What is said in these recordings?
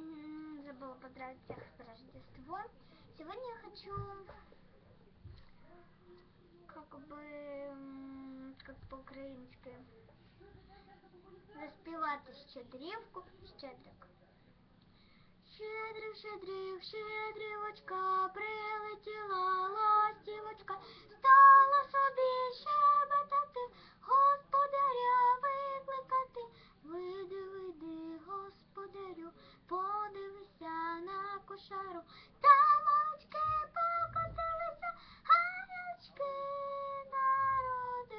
м, забыла поздравить всех с Рождеством. Сегодня я хочу как бы м, как по-українськи заспівати щедрівку, щедрик. Щедрик, щедрик, щедрівочка, прилетіла на кошару. Там покотилися, ганячки народилися.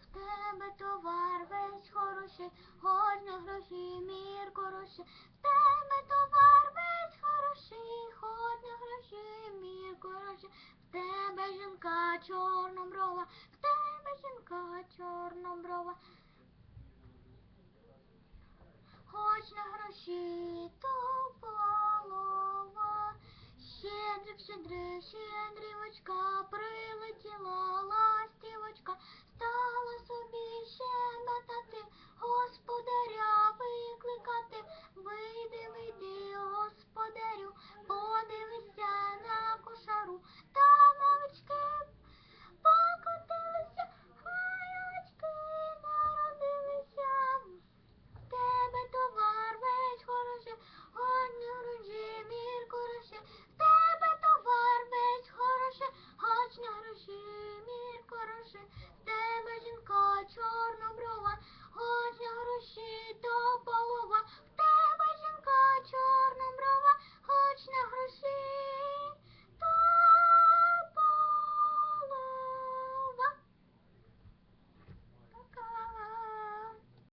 В тебе товар весь хороший, годня гроші, мір хороший. В тебе товар весь хороший, годня гроші, мір хороший. В тебе жінка чорноброва, в тебе жінка чорноброва. Щедрик, щедрівочка, прилетіла